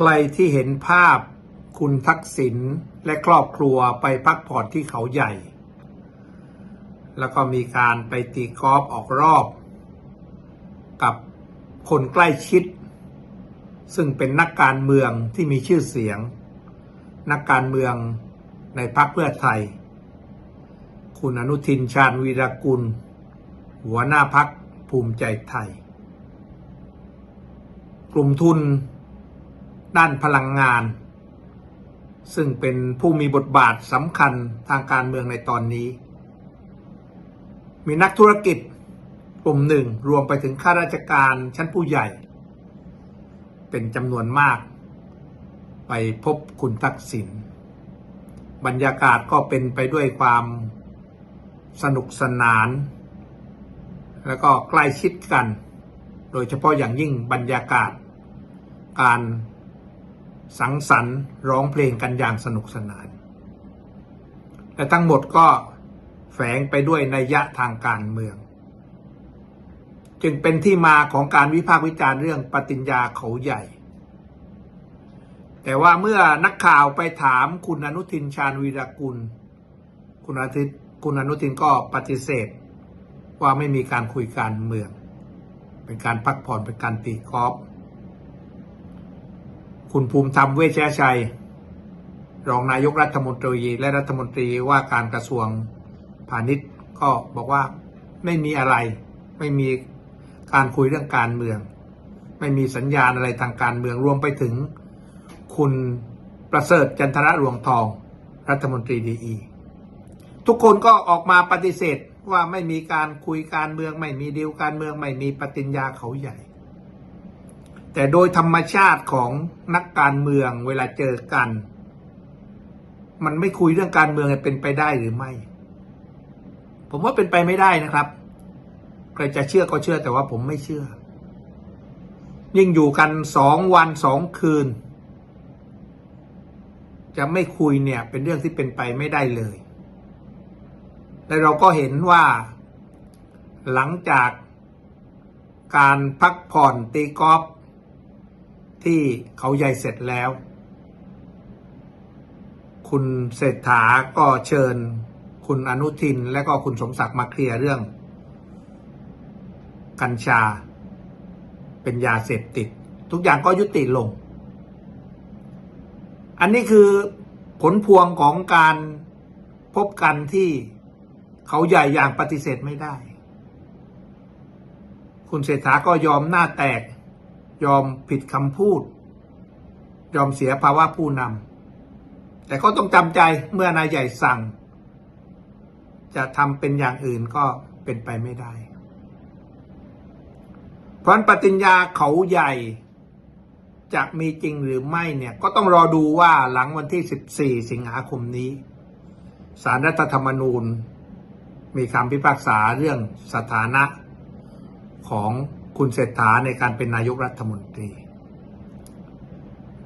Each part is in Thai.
ใครที่เห็นภาพคุณทักษิณและครอบครัวไปพักผ่อนที่เขาใหญ่ แล้วก็มีการไปตีกอล์ฟออกรอบ กับคนใกล้ชิด ซึ่งเป็นนักการเมืองที่มีชื่อเสียง นักการเมืองในพรรคเพื่อไทย คุณอนุทินชาญวีรกุล หัวหน้าพักภูมิใจไทย กลุ่มทุน ด้านพลังงาน ซึ่งเป็นผู้มีบทบาทสำคัญทางการเมืองในตอนนี้ มีนักธุรกิจกลุ่มหนึ่งรวมไปถึงข้าราชการชั้นผู้ใหญ่ เป็นจำนวนมาก ไปพบคุณทักษิณบรรยากาศก็เป็นไปด้วยความสนุกสนาน แล้วก็ใกล้ชิดกัน โดยเฉพาะอย่างยิ่งบรรยากาศการ สังสรรค์ร้องเพลงกันอย่างสนุกสนาน และทั้งหมดก็แฝงไปด้วยนัยยะทางการเมือง จึงเป็นที่มาของการวิพากษ์วิจารณ์เรื่องปฏิญญาเขาใหญ่ แต่ว่าเมื่อนักข่าวไปถามคุณอนุทินชาญวีรกุล คุณอนุทินคุณอนุทินก็ปฏิเสธ ว่าไม่มีการคุยการเมือง เป็นการพักผ่อนเป็นการตีกอล์ฟ คุณภูมิธรรมเวชยชัย รองนายกรัฐมนตรีและรัฐมนตรีว่าการกระทรวงพาณิชย์ก็บอกว่าไม่มีอะไร ไม่มีการคุยเรื่องการเมือง ไม่มีสัญญาณอะไรทางการเมืองรวมไปถึง คุณประเสริฐจันทระรวงทอง รัฐมนตรีดีอีทุกคนก็ออกมาปฏิเสธว่าไม่มีการคุยการเมือง ไม่มีดีลการเมือง ไม่มีปฏิญญาเขาใหญ่ แต่โดยธรรมชาติของนักการเมืองเวลาเจอกัน มันไม่คุยเรื่องการเมืองเป็นไปได้หรือไม่ ผมว่าเป็นไปไม่ได้นะครับ ใครจะเชื่อก็เชื่อแต่ว่าผมไม่เชื่อ ยิ่งอยู่กันสองวันสองคืน จะไม่คุยเนี่ยเป็นเรื่องที่เป็นไปไม่ได้เลย และเราก็เห็นว่า หลังจากการพักผ่อนตีกอล์ฟ ที่เขาใหญ่เสร็จแล้ว คุณเศรษฐาก็เชิญ คุณอนุทินและก็คุณสมศักดิ์มาเคลียร์เรื่อง กัญชา เป็นยาเสพติด ทุกอย่างก็ยุติลง อันนี้คือผลพวงของการพบกันที่เขาใหญ่อย่างปฏิเสธไม่ได้ คุณเศรษฐาก็ยอมหน้าแตก ยอมผิดคำพูด ยอมเสียภาวะผู้นำแต่ก็ต้องจำใจเมื่อนายใหญ่สั่ง จะทำเป็นอย่างอื่นก็เป็นไปไม่ได้ เพราะปฏิญญาเขาใหญ่จะมีจริงหรือไม่เนี่ย ก็ต้องรอดูว่าหลังวันที่ 14 สิงหาคมนี้สารรัฐธรรมนูญ มีคำพิพากษาเรื่องสถานะของ คุณเศรษฐาในการเป็นนายกรัฐมนตรี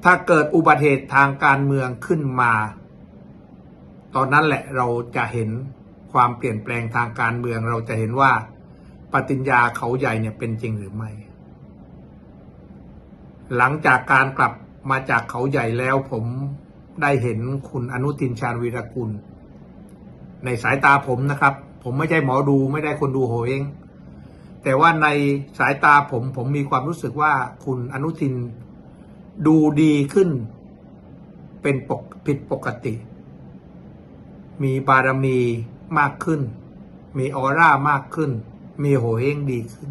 ถ้าเกิดอุบัติเหตุทางการเมืองขึ้นมา ตอนนั้นแหละเราจะเห็นความเปลี่ยนแปลงทางการเมืองเราจะเห็นว่าปฏิญญาเขาใหญ่เนี่ยเป็นจริงหรือไม่ หลังจากการกลับมาจากเขาใหญ่แล้วผมได้เห็นคุณอนุทินชาญวีรกุล ในสายตาผมนะครับ ผมไม่ใช่หมอดูไม่ได้คนดูโหเอง แต่ว่าในสายตาผมผมมีความรู้สึกว่าคุณอนุทินดูดีขึ้น เป็นปกผิดปกติ มีบารมีมากขึ้น มีออร่ามากขึ้น มีโหเฮงดีขึ้น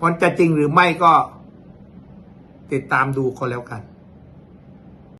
ผลจะจริงหรือไม่ก็ติดตามดูก็แล้วกัน